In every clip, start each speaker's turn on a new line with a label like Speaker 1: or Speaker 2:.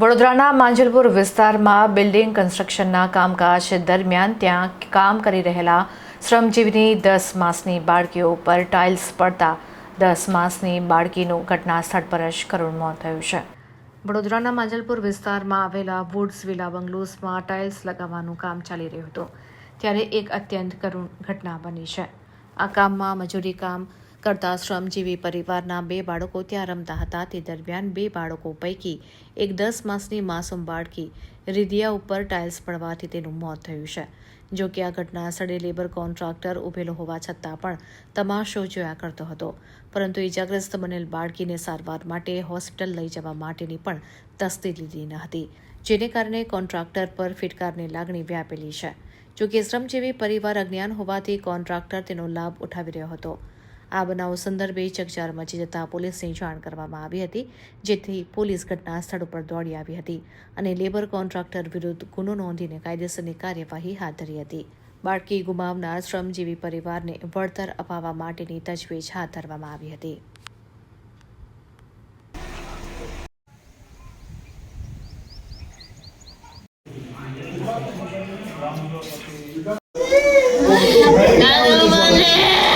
Speaker 1: વડોદરાના માંજલપુર વિસ્તારમાં બિલ્ડિંગ કન્સ્ટ્રક્શનના કામકાજ દરમિયાન ત્યાં કામ કરી રહેલા શ્રમજીવીની દસ માસની બાળકીઓ ઉપર ટાઇલ્સ પડતા દસ માસની બાળકીનું ઘટના સ્થળ પર જ કરુણ મોત થયું છે. વડોદરાના માંજલપુર વિસ્તારમાં આવેલા વુડ્સ વિલા બંગલોઝમાં ટાઇલ્સ લગાવવાનું કામ ચાલી રહ્યું હતું. ત્યારે એક અત્યંત કરુણ ઘટના બની છે. આ કામમાં મજૂરી કામ કરતા શ્રમજીવી પરિવારના બે બાળકો ત્યાં રમતા હતા. તે દરમિયાન બે બાળકો પૈકી એક દસ માસની માસૂમ બાળકી રિધિયા ઉપર ટાઇલ્સ પડવાથી તેનું મોત થયું છે. જો કે આ ઘટના સ્થળે લેબર કોન્ટ્રાક્ટર ઉભેલો હોવા છતાં પણ તમાશો જોયા કરતો હતો. પરંતુ ઇજાગ્રસ્ત બનેલ બાળકીને સારવાર માટે હોસ્પિટલ લઈ જવા માટેની પણ તસ્દી લીધી ન હતી, જેને કારણે કોન્ટ્રાક્ટર પર ફિટકારની લાગણી વ્યાપેલી છે. જો કે શ્રમજીવી પરિવાર અજ્ઞાન હોવાથી કોન્ટ્રાક્ટર તેનો લાભ ઉઠાવી રહ્યો હતો. આ બનાવ સંદર્ભે ચકચાર મચી જતા પોલીસને જાણ કરવામાં આવી હતી, જેથી પોલીસ ઘટના સ્થળ ઉપર દોડી આવી હતી અને લેબર કોન્ટ્રાક્ટર વિરુદ્ધ ગુનો નોંધીને કાયદેસરની કાર્યવાહી હાથ ધરી હતી. બાળકી ગુમાવનાર શ્રમજીવી પરિવારને વળતર અપાવવા માટેની તજવીજ હાથ ધરવામાં આવી હતી.
Speaker 2: કાજુ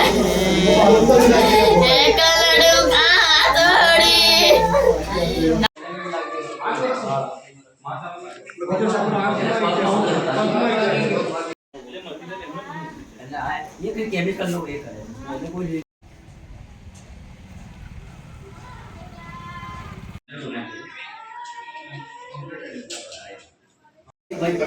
Speaker 3: એટલે આ એક કેમિકલ નો એ કરે એટલે કોઈ ભાઈ